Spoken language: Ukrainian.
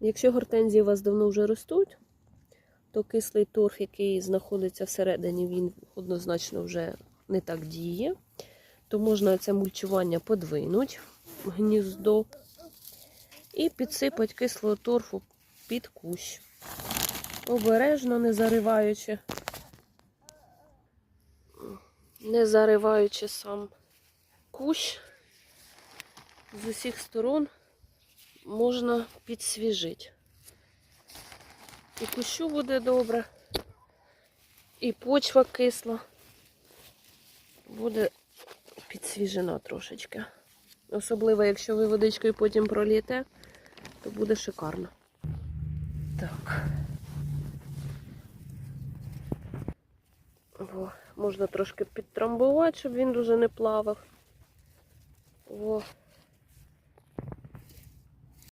Якщо гортензії у вас давно вже ростуть, то кислий торф, який знаходиться всередині, він однозначно вже не так діє. То можна це мульчування подвинути в гніздо і підсипати кислого торфу під кущ. Обережно, не зариваючи, не зариваючи сам кущ з усіх сторон можна підсвіжити. І кущу буде добре, і почва кисла буде підсвіжена трошечки. Особливо, якщо ви водичкою потім пролієте, то буде шикарно. Так. О, можна трошки підтрамбувати, щоб він дуже не плавав. О.